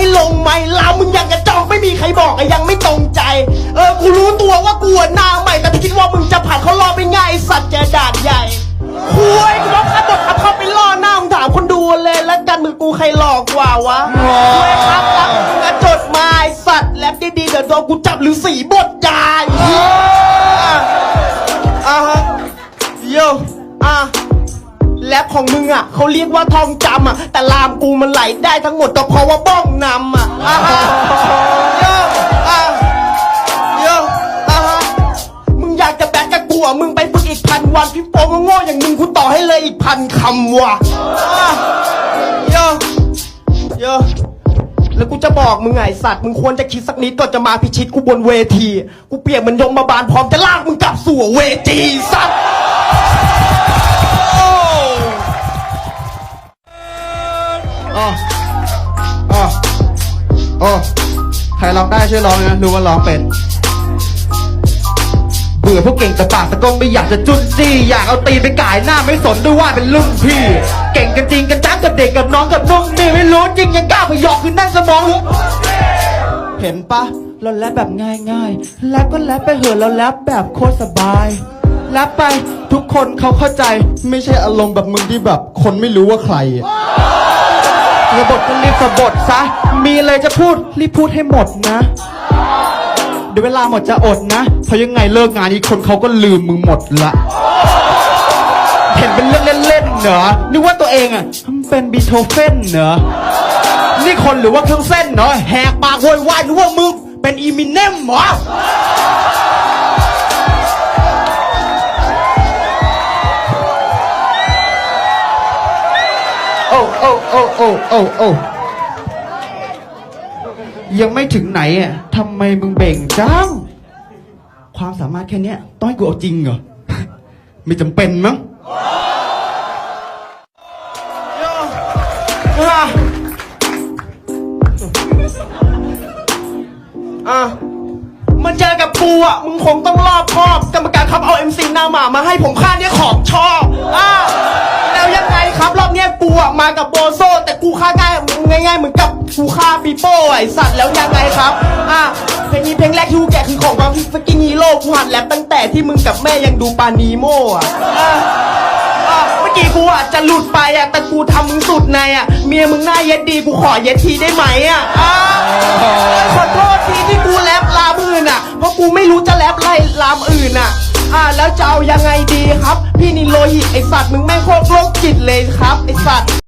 ให้ลงไหมลามึงยังกระจอกไม่มีใครบอกอะยังไม่ตรงใจ เออกูรู้ตัวว่ากูอะหน้าใหม่แต่คิดว่ามึงจะผ่านเขารอบไปง่ายไอ้สัตว์จะด่านใหญ่คุยกูต้องขับบทขับเข้าไปล่อหน้ามึงถามคนดูเลยแล้วกันมือกูใครหลอกกว่าวะคุยครับรักมึงอะจดมาไม้สัตว์แลบดีๆเดี๋ยวโดนกูจับหรือสีบท ของมึงอะเขาเรียกว่าทองจำอะ แต่ลามกูมันไหลได้ทั้งหมดก็เพราะว่าบ้องนำอะอ่าฮะโยอะโยอ่าฮะมึงอยากจะแบกกับกูอะมึงไปฝึกอีกพันวันพี่โป้งโง่ๆอย่างมึงกูต่อให้เลยอีกพันคำว่ะอะโยโยแล้วกูจะบอกมึงไงสัตว์มึงควรจะคิดสักนิดก่อนจะมาพิชิตกูบนเวที กูเปียบเหมันยมมาบาลพร้อมจะลากมึงกลับสู่เวทีสัตว์ โอ๋อใครร้องได้ช่วยร้องนะดูว่าร้องเป็น เบื่อพวกเก่งแต่ปากแต่ก็ไม่อยากจะจุนจี้อยากเอาตีนไปก่ายหน้าไม่สนด้วยว่าเป็นรุ่นพี่ เก่งกันจริงกันจังกับเด็กกับน้องกับนุ่งนี่ไม่รู้จริงยังกล้าพยอกคือนั่นสมองเห็นปะเราแรปแบบง่ายๆแรปก็แรปไปเหอะเราแรปแบบโคตรสบายแรปไปทุกคนเขาเข้าใจไม่ใช่อารมณ์แบบมึงที่แบบ คนไม่รู้ว่าใคร อะกบทก็รีบกบทซะ มีอะไรจะพูดรีบพูดให้หมดนะ เดี๋ยวเวลาหมดจะอดนะเพราะยังไงเลิกงานนี้คนเขาก็ลืมมึงหมดละ เห็นเป็นเรื่องเล่นๆเหรอนึกว่าตัวเองอะเป็นบีโธเฟนเหรอนี่คนหรือว่าเครื่องเส้นเนาะแหกปากโวยวายนึกว่ามึงเป็นอีมิเนมเหรอ โอ้โอ้โอ้โอ้โอ้ยังไม่ถึงไหนอะทำไมมึงเบ่งจัง ความสามารถแค่เนี้ยต้องให้กูเอาจริงเหรอ ไม่จำเป็นมั้งอะอะมาเจอกับกูอะ มึงคงต้องรอบคอบ กรรมการครับเอา MC หน้าหมามาให้ผมค่าเนี่ยของชอบอะแล้ว ครับรอบเนี้ยกูอะมากับโบโซ แต่กูค่าง่ายง่ายๆเหมือนกับกูฆ่าปีโป้ไอสัตว์แล้วยังไงครับอะเพลงนี้เพลงแรกที่กูแกะคือของบางฟิกกิ้งฮีโร่กูหัดแรปตั้งแต่ที่มึงกับแม่ยังดูปานีโมอะอะอะเมื่อกี้กูอะจะหลุดไปอะแต่กูทำมึงสุดในอะเมียมึงหน้าเย็ดดีกูขอเย็ดทีได้ไหมอะอะขอโทษทีที่กูแรปลามอื่นอะเพราะกูไม่รู้จะแรปไล่ลามอื่นอะ อะแล้วจะเอายังไงดีครับ พี่นิโรหิไอสัตว์มึงแม่งโคตรโรคจิตเลยครับไอสัตว์